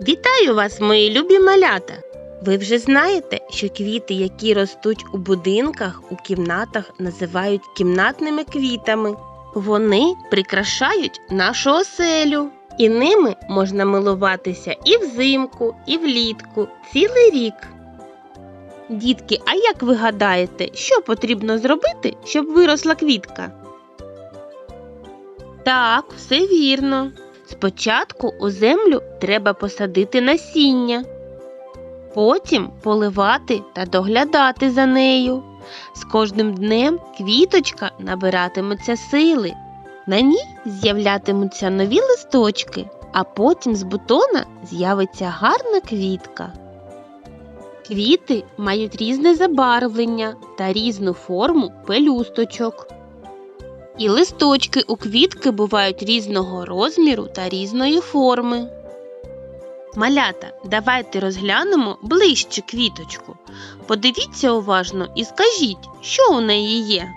Вітаю вас, мої любі малята! Ви вже знаєте, що квіти, які ростуть у будинках, у кімнатах, називають кімнатними квітами. Вони прикрашають нашу оселю, і ними можна милуватися і взимку, і влітку, цілий рік. Дітки, а як ви гадаєте, що потрібно зробити, щоб виросла квітка? Так, все вірно. Спочатку у землю треба посадити насіння, потім поливати та доглядати за нею. З кожним днем квіточка набиратиметься сили. На ній з'являтимуться нові листочки, а потім з бутона з'явиться гарна квітка. Квіти мають різне забарвлення та різну форму пелюсточок. І листочки у квітки бувають різного розміру та різної форми. Малята, давайте розглянемо ближче квіточку. Подивіться уважно і скажіть, що у неї є.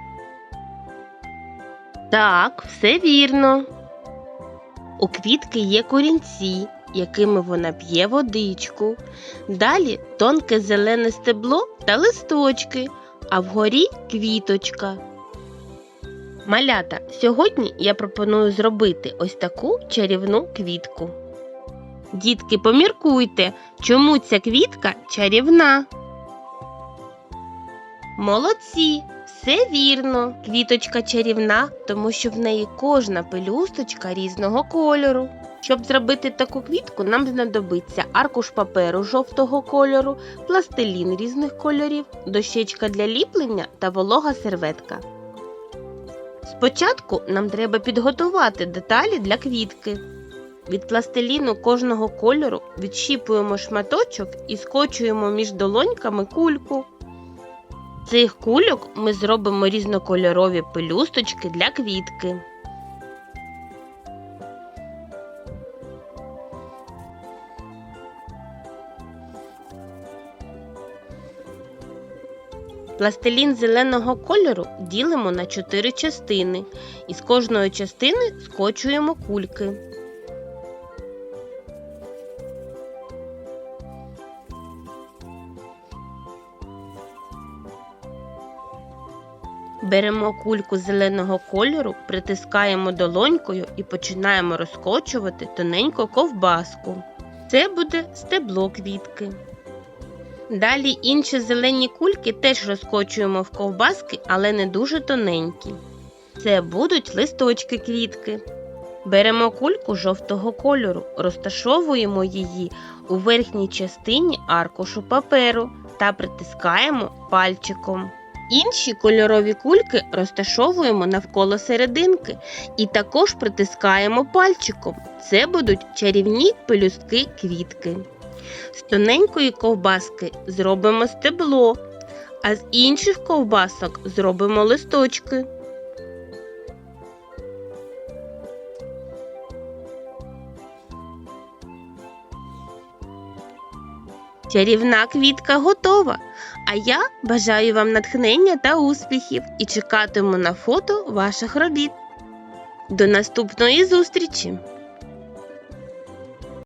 Так, все вірно. У квітки є корінці, якими вона п'є водичку. Далі тонке зелене стебло та листочки, а вгорі квіточка. Малята, сьогодні я пропоную зробити ось таку чарівну квітку. Дітки, поміркуйте, чому ця квітка чарівна. Молодці, все вірно. Квіточка чарівна, тому що в неї кожна пелюсточка різного кольору. Щоб зробити таку квітку, нам знадобиться аркуш паперу жовтого кольору, пластилін різних кольорів, дощечка для ліплення та волога серветка. Спочатку нам треба підготувати деталі для квітки. Від пластиліну кожного кольору відщіпуємо шматочок і скочуємо між долоньками кульку. З цих кульок ми зробимо різнокольорові пелюсточки для квітки. Пластилін зеленого кольору ділимо на 4 частини і з кожної частини скочуємо кульки. Беремо кульку зеленого кольору, притискаємо долонькою і починаємо розкочувати тоненьку ковбаску. Це буде стебло квітки. Далі інші зелені кульки теж розкочуємо в ковбаски, але не дуже тоненькі. Це будуть листочки квітки. Беремо кульку жовтого кольору, розташовуємо її у верхній частині аркушу паперу та притискаємо пальчиком. Інші кольорові кульки розташовуємо навколо серединки і також притискаємо пальчиком. Це будуть чарівні пелюстки квітки. З тоненької ковбаски зробимо стебло, а з інших ковбасок зробимо листочки. Чарівна квітка готова. А я бажаю вам натхнення та успіхів і чекатиму на фото ваших робіт. До наступної зустрічі!